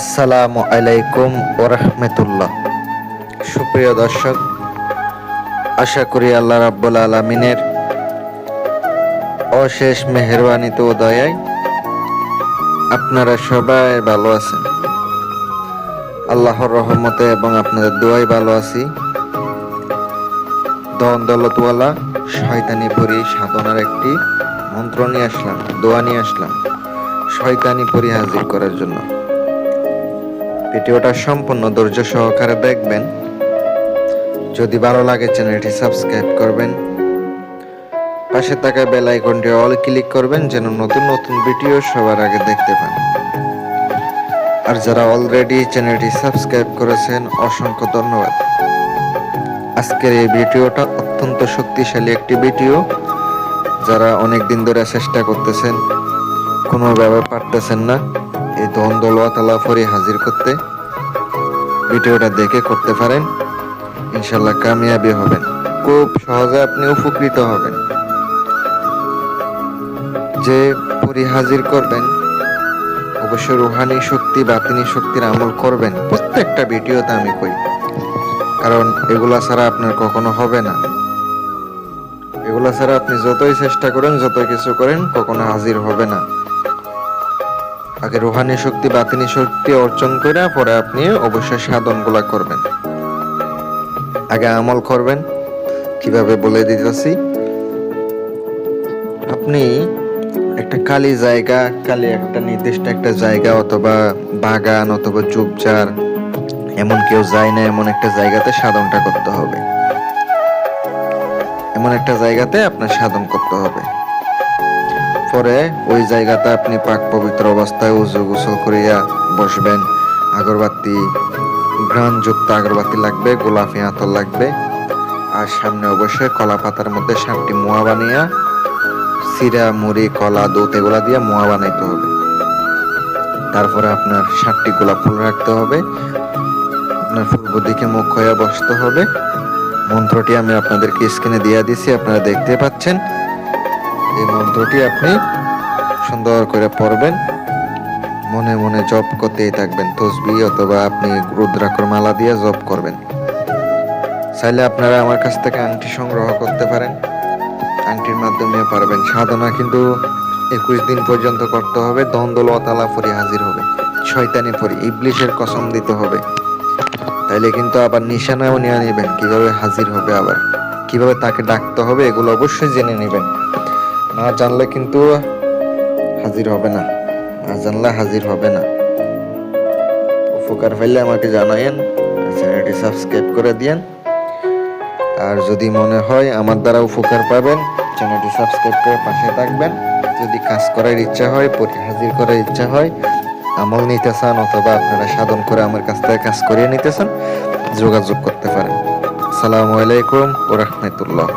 আসসালামু আলাইকুম ওরহমতুল্লাহ। সুপ্রিয় দর্শক, আশা করি আল্লাহ রাব্বুল আলমিনের অশেষ ও দয়ায় আপনারা সবাই ভালো আছেন। আল্লাহর রহমতে এবং আপনাদের দোয়াই ভালো আছি। দন দৌলতওয়ালা শয়তানি পরি সাধনার একটি মন্ত্র নিয়ে আসলাম, দোয়া নিয়ে আসলাম, শয়তানি পরি হাজির করার জন্য। ভিডিওটা সম্পূর্ণ ধৈর্য সহকারে দেখবেন। যদি ভালো লাগে চ্যানেলটি সাবস্ক্রাইব করবেন। পাশে থাকা বেল আইকনটি অল ক্লিক করবেন যেন নতুন নতুন ভিডিও সবার আগে দেখতে পান। আর যারা অলরেডি চ্যানেলটি সাবস্ক্রাইব করেছেন, অসংখ্য ধন্যবাদ। আজকের এই ভিডিওটা অত্যন্ত শক্তিশালী একটি ভিডিও। যারা অনেক দিন ধরে চেষ্টা করতেছেন, কোনোভাবে পারতেছেন না। এই ধন দৌলতালা ফরি হাজির করতে ভিডিওটা দেখে করতে পারেন। ইনশাল্লাহ কামিয়াবি হবেন। খুব সহজে আপনি উপকৃত হবেন। যে পরি হাজির করবেন, অবশ্যই রুহানি শক্তি, বাতিনি শক্তির আমল করবেন। প্রত্যেকটা ভিডিওতে আমি কই। কারণ এগুলা ছাড়া আপনার কখনো হবে না। এগুলা ছাড়া আপনি যতই চেষ্টা করেন, যতই কিছু করেন, কখনো হাজির হবে না। আগে রুহানি শক্তি, বাতিনি শক্তি অর্জন করে পরে আপনি অবশ্যই সাধনগুলা করবেন। আগে আমল করবেন। কীভাবে বলে দিতেছি? আপনি একটা কালি জায়গা কালি একটা নির্দিষ্ট একটা জায়গা অথবা বাগান অথবা চুপচার এমন কেউ যায় না, এমন একটা জায়গাতে সাধনটা করতে হবে। এমন একটা জায়গাতে আপনার সাধন করতে হবে। পরে ওই জায়গাতে আপনি পাক পবিত্র অবস্থায় উজু গোসল করিয়া বসবেন। আগরবাতি, ঘ্রাণযুক্ত আগরবাতি লাগবে, গোলাপি আতর লাগবে। আর সামনে অবশ্যই কলা পাতার মধ্যে সাতটি মোয়া বানিয়া, সিরা, মুড়ি, কলা, দুধ এগুলা দিয়ে মোয়া বানাইতে হবে। তারপরে আপনার সাতটি গোলাপ ফুল রাখতে হবে। আপনার পূর্ব দিকে মুখ হয়ে বসতে হবে। মন্ত্রটি আমি আপনাদেরকে স্ক্রিনে দিয়ে দিছি, আপনারা দেখতে পাচ্ছেন। এই মন্ত্রটি আপনি সুন্দর করে পড়বেন। মনে মনে জপ করতেই থাকবেন, তসবি অথবা আপনি রুদ্রাক্ষর মালা দিয়ে জপ করবেন। চাইলে আপনারা আমার কাছ থেকে আংটি সংগ্রহ করতে পারেন। আংটির মাধ্যমে পারবেন। সাধনা কিন্তু একুশ দিন পর্যন্ত করতে হবে দ্বন্দ্ব তালা ফরি হাজির হবে। শয়তানি পরি, ইবলিশের কসম দিতে হবে। তাইলে কিন্তু আবার নিশানাও নিয়ে নেবেন, কীভাবে হাজির হবে আবার? কীভাবে তাকে ডাকতে হবে, এগুলো অবশ্যই জেনে নেবেন। না জানলে কিন্তু হাজির হবে না। না জানলে হাজির হবে না। উপকার পাইলে আমাকে জানায়েন, চ্যানেলটি সাবস্ক্রাইব করে দিয়েন। আর যদি মনে হয় আমার দ্বারা উপকার পাবেন, চ্যানেলটি সাবস্ক্রাইব করে পাশে থাকবেন। যদি কাজ করার ইচ্ছা হয় হাজির করার ইচ্ছা হয়, আমল নিতে চান অথবা আপনারা সাধন করে আমার কাছ থেকে কাজ করিয়ে নিতে চান যোগাযোগ করতে পারেন। আসসালামু আলাইকুম ও রহমতুল্লাহ।